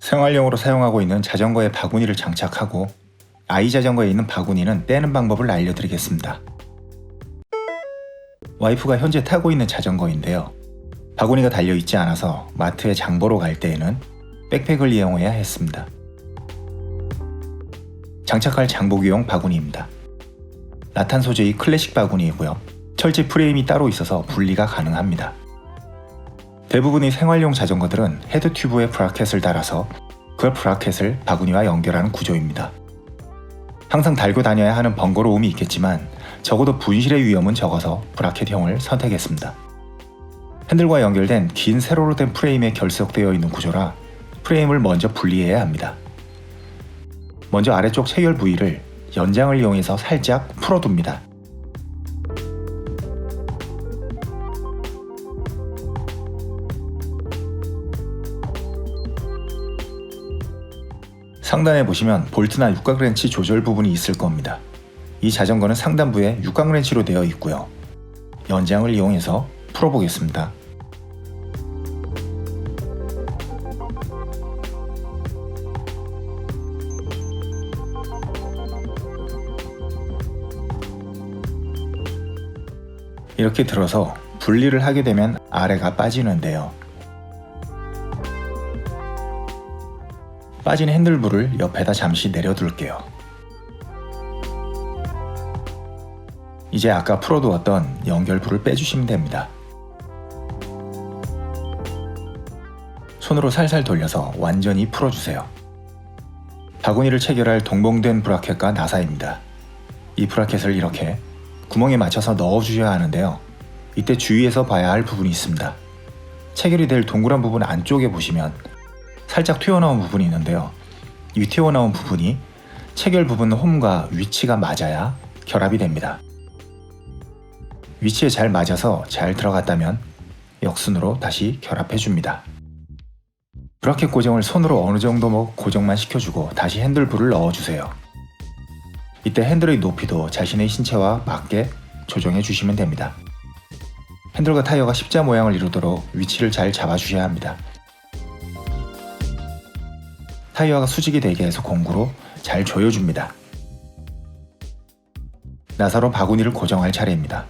생활용으로 사용하고 있는 자전거에 바구니를 장착하고 아이 자전거에 있는 바구니는 떼는 방법을 알려드리겠습니다. 와이프가 현재 타고 있는 자전거인데요. 바구니가 달려있지 않아서 마트에 장보러 갈 때에는 백팩을 이용해야 했습니다. 장착할 장보기용 바구니입니다. 라탄 소재의 클래식 바구니이고요. 철제 프레임이 따로 있어서 분리가 가능합니다. 대부분의 생활용 자전거들은 헤드 튜브에 브라켓을 달아서 그 브라켓을 바구니와 연결하는 구조입니다. 항상 달고 다녀야 하는 번거로움이 있겠지만 적어도 분실의 위험은 적어서 브라켓형을 선택했습니다. 핸들과 연결된 긴 세로로 된 프레임에 결석되어 있는 구조라 프레임을 먼저 분리해야 합니다. 먼저 아래쪽 체결 부위를 연장을 이용해서 살짝 풀어둡니다. 상단에 보시면 볼트나 육각렌치 조절 부분이 있을 겁니다. 이 자전거는 상단부에 육각렌치로 되어 있고요. 연장을 이용해서 풀어보겠습니다. 이렇게 들어서 분리를 하게 되면 아래가 빠지는데요. 빠진 핸들부를 옆에다 잠시 내려둘게요. 이제 아까 풀어두었던 연결부를 빼주시면 됩니다. 손으로 살살 돌려서 완전히 풀어주세요. 바구니를 체결할 동봉된 브라켓과 나사입니다. 이 브라켓을 이렇게 구멍에 맞춰서 넣어주셔야 하는데요. 이때 주의해서 봐야 할 부분이 있습니다. 체결이 될 동그란 부분 안쪽에 보시면 살짝 튀어나온 부분이 있는데요. 이 튀어나온 부분이 체결 부분 홈과 위치가 맞아야 결합이 됩니다. 위치에 잘 맞아서 잘 들어갔다면 역순으로 다시 결합해 줍니다. 브라켓 고정을 손으로 어느 정도 뭐 고정만 시켜주고 다시 핸들부를 넣어주세요. 이때 핸들의 높이도 자신의 신체와 맞게 조정해 주시면 됩니다. 핸들과 타이어가 십자 모양을 이루도록 위치를 잘 잡아주셔야 합니다. 타이어가 수직이 되게 해서 공구로 잘 조여줍니다. 나사로 바구니를 고정할 차례입니다.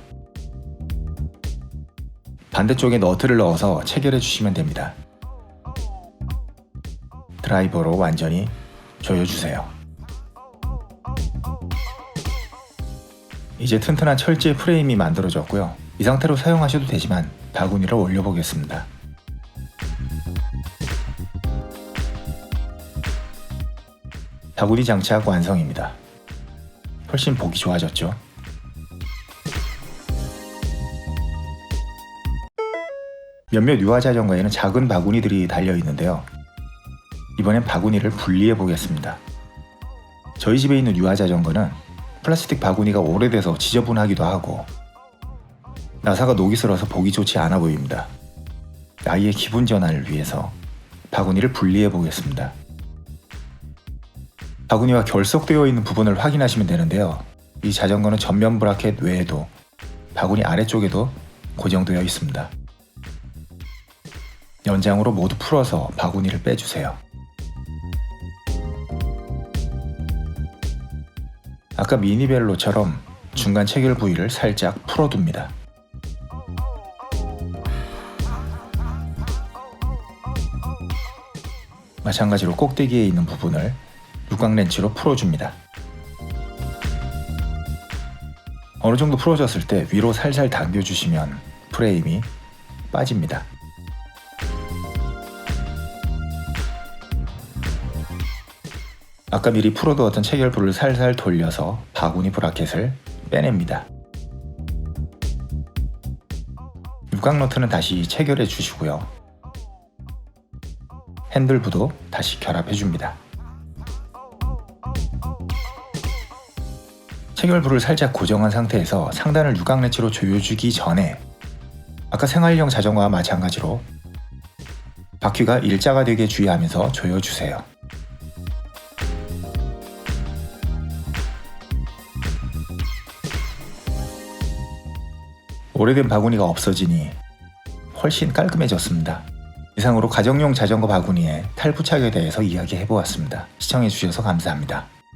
반대쪽에 너트를 넣어서 체결해 주시면 됩니다. 드라이버로 완전히 조여주세요. 이제 튼튼한 철제 프레임이 만들어졌고요. 이 상태로 사용하셔도 되지만 바구니를 올려보겠습니다. 바구니 장착 완성입니다. 훨씬 보기 좋아졌죠? 몇몇 유아 자전거에는 작은 바구니들이 달려 있는데요. 이번엔 바구니를 분리해 보겠습니다. 저희 집에 있는 유아 자전거는 플라스틱 바구니가 오래돼서 지저분하기도 하고 나사가 녹이 슬어서 보기 좋지 않아 보입니다. 아이의 기분 전환을 위해서 바구니를 분리해 보겠습니다. 바구니와 결속되어 있는 부분을 확인하시면 되는데요. 이 자전거는 전면 브라켓 외에도 바구니 아래쪽에도 고정되어 있습니다. 연장으로 모두 풀어서 바구니를 빼주세요. 아까 미니벨로처럼 중간 체결 부위를 살짝 풀어둡니다. 마찬가지로 꼭대기에 있는 부분을 육각렌치로 풀어줍니다. 어느 정도 풀어졌을 때 위로 살살 당겨주시면 프레임이 빠집니다. 아까 미리 풀어두었던 체결부를 살살 돌려서 바구니 브라켓을 빼냅니다. 육각 너트는 다시 체결해 주시고요. 핸들부도 다시 결합해 줍니다. 체결부를 살짝 고정한 상태에서 상단을 레치로 조여주기 전에 아까 생활용 자전거와 마찬가지로 바퀴가 일자가 되게 주의하면서 조여주세요. 오래된 바구니가 없어지니 훨씬 깔끔해졌습니다. 이상으로 가정용 자전거 바구니의 탈부착에 대해서 이야기해보았습니다. 시청해주셔서 감사합니다.